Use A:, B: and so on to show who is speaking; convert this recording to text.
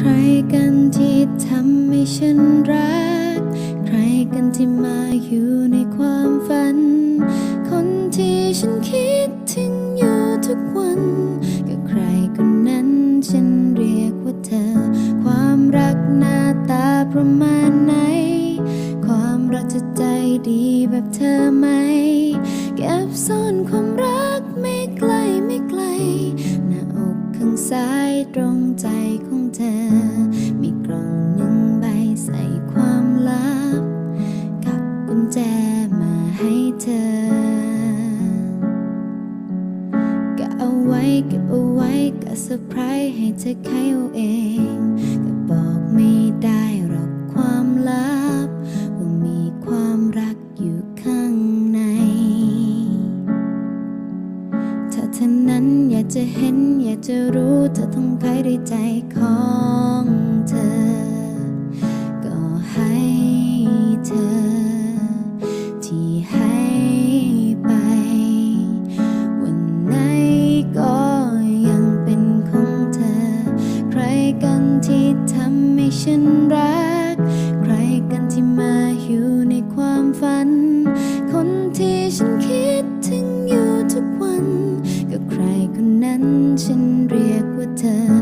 A: ใครกันที่ทำให้ฉันรัก ใครกันที่มาอยู่ในความฝัน คนที่ฉันคิดถึงอยู่ทุกวันก็ใครคนนั้นฉันเรียกว่าเธอ ความรักหน้าตาประมาณไหน ความรักจะใจดีแบบเธอไหม เก็บซ่อนความรัก สายตรงใจของเธอ มีกล่องหนึ่งใบใส่ความลับ กับกุญแจมาให้เธอ ก็เอาไว้เก็บเอาไว้ก็เซอร์ไพรส์ให้เธอใครเอาเอง ก็บอกไม่ได้ นั้นอยากจะเห็นอยากจะรู้เธอต้องใครด้วยใจของเธอ ก็ให้เธอ ที่ให้ไป วันไหนก็ยังเป็นของเธอ ใครกันที่ทำให้ฉันรัก ใครกันที่มาอยู่ในคว ฉันเรียกว่าเธอ